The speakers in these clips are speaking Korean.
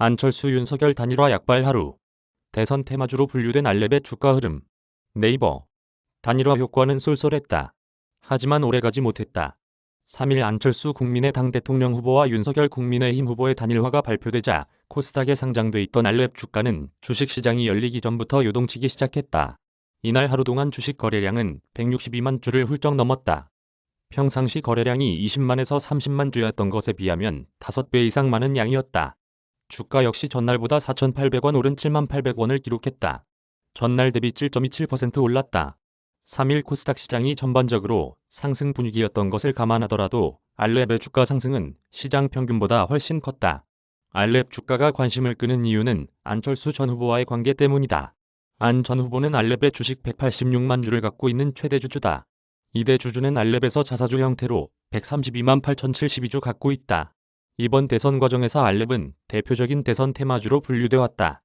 안철수 윤석열 단일화 약발 하루. 대선 테마주로 분류된 알렙의 주가 흐름. 네이버. 단일화 효과는 쏠쏠했다. 하지만 오래가지 못했다. 3일 안철수 국민의당 대통령 후보와 윤석열 국민의힘 후보의 단일화가 발표되자 코스닥에 상장돼 있던 알렙 주가는 주식시장이 열리기 전부터 요동치기 시작했다. 이날 하루 동안 주식 거래량은 162만 주를 훌쩍 넘었다. 평상시 거래량이 20만에서 30만 주였던 것에 비하면 5배 이상 많은 양이었다. 주가 역시 전날보다 4,800원 오른 7,800원을 기록했다. 전날 대비 7.27% 올랐다. 3일 코스닥 시장이 전반적으로 상승 분위기였던 것을 감안하더라도 알렙의 주가 상승은 시장 평균보다 훨씬 컸다. 알렙 주가가 관심을 끄는 이유는 안철수 전 후보와의 관계 때문이다. 안 전 후보는 알렙의 주식 186만 주를 갖고 있는 최대 주주다. 이대 주주는 알렙에서 자사주 형태로 132만 8,072주 갖고 있다. 이번 대선 과정에서 알렙은 대표적인 대선 테마주로 분류돼 왔다.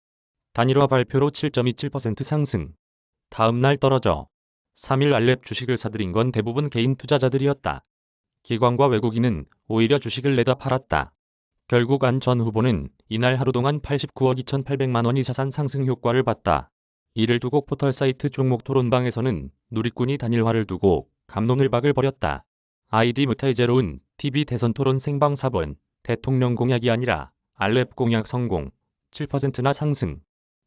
단일화 발표로 7.27% 상승. 다음 날 떨어져 3일 알렙 주식을 사들인 건 대부분 개인 투자자들이었다. 기관과 외국인은 오히려 주식을 내다 팔았다. 결국 안 전 후보는 이날 하루 동안 89억 2,800만 원이 자산 상승 효과를 봤다. 이를 두고 포털 사이트 종목 토론방에서는 누리꾼이 단일화를 두고 감론을박을 벌였다. 아이디 무타이제로운 TV 대선 토론 생방 4번 대통령 공약이 아니라 알렙 공약 성공 7%나 상승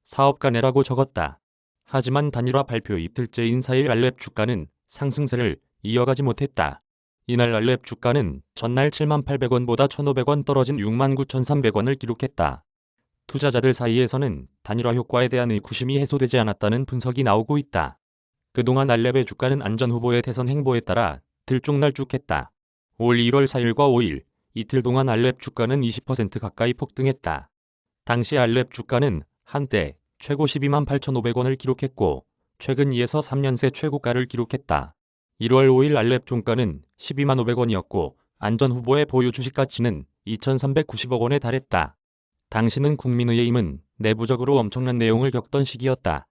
사업 가 내라고 적었다. 하지만 단일화 발표 이틀째인 4일 알렙 주가는 상승세를 이어가지 못했다. 이날 알렙 주가는 전날 7만800원보다 1,500원 떨어진 6만 9,300원을 기록했다. 투자자들 사이에서는 단일화 효과에 대한 의구심이 해소되지 않았다는 분석이 나오고 있다. 그동안 알렙의 주가는 안전 후보의 대선 행보에 따라 들쭉날쭉했다. 올 1월 4일과 5일 이틀 동안 알렙 주가는 20% 가까이 폭등했다. 당시 알렙 주가는 한때 최고 12만 8,500원을 기록했고 최근 2에서 3년 새 최고가를 기록했다. 1월 5일 알렙 종가는 12만 500원이었고 안전 후보의 보유 주식 가치는 2,390억 원에 달했다. 당시는 국민의힘은 내부적으로 엄청난 내용을 겪던 시기였다.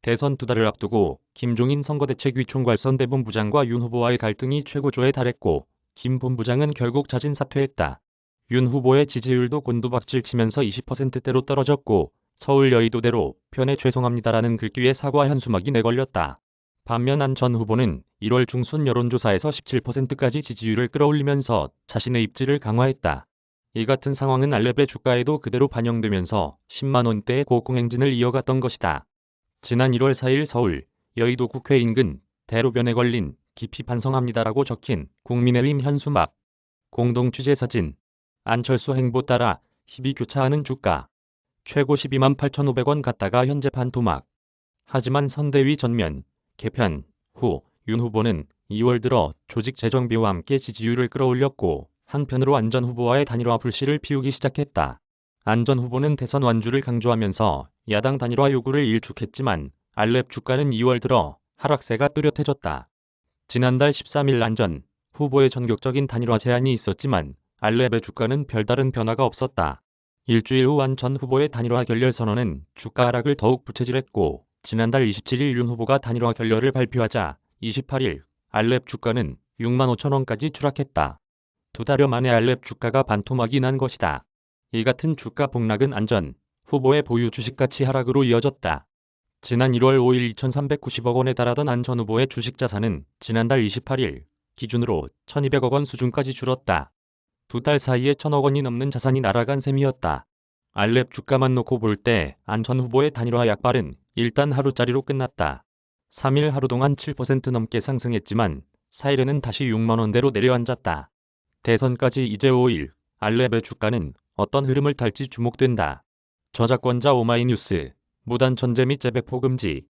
대선 두 달을 앞두고 김종인 선거대책위 총괄선 대본부장과 윤 후보와의 갈등이 최고조에 달했고 김 본부장은 결국 자진 사퇴했다. 윤 후보의 지지율도 곤두박질 치면서 20%대로 떨어졌고 서울 여의도대로 편에 죄송합니다라는 글귀에 사과 현수막이 내걸렸다. 반면 안 전 후보는 1월 중순 여론조사에서 17%까지 지지율을 끌어올리면서 자신의 입지를 강화했다. 이 같은 상황은 알렙의 주가에도 그대로 반영되면서 10만원대의 고공행진을 이어갔던 것이다. 지난 1월 4일 서울 여의도 국회 인근 대로변에 걸린 깊이 반성합니다라고 적힌 국민의힘 현수막 공동 취재 사진 안철수 행보 따라 희비 교차하는 주가 최고 12만 8,500원 갔다가 현재 반토막 하지만 선대위 전면 개편 후 윤 후보는 2월 들어 조직 재정비와 함께 지지율을 끌어올렸고 한편으로 안전 후보와의 단일화 불씨를 피우기 시작했다. 안전 후보는 대선 완주를 강조하면서 야당 단일화 요구를 일축했지만 알렙 주가는 2월 들어 하락세가 뚜렷해졌다. 지난달 13일 안전 후보의 전격적인 단일화 제안이 있었지만 알렙의 주가는 별다른 변화가 없었다. 일주일 후안전 후보의 단일화 결렬 선언은 주가 하락을 더욱 부채질했고 지난달 27일 윤 후보가 단일화 결렬을 발표하자 28일 알렙 주가는 6만 5천 원까지 추락했다. 두 달여 만에 알렙 주가가 반토막이 난 것이다. 이 같은 주가 폭락은 안전 후보의 보유 주식 가치 하락으로 이어졌다. 지난 1월 5일 2,390억 원에 달하던 안 전 후보의 주식 자산은 지난달 28일 기준으로 1,200억 원 수준까지 줄었다. 두 달 사이에 1,000억 원이 넘는 자산이 날아간 셈이었다. 알렙 주가만 놓고 볼 때 안 전 후보의 단일화 약발은 일단 하루짜리로 끝났다. 3일 하루 동안 7% 넘게 상승했지만 4일에는 다시 6만 원대로 내려앉았다. 대선까지 이제 5일 알렙의 주가는 어떤 흐름을 탈지 주목된다. 저작권자 오마이뉴스 무단 전제 및 재배포 금지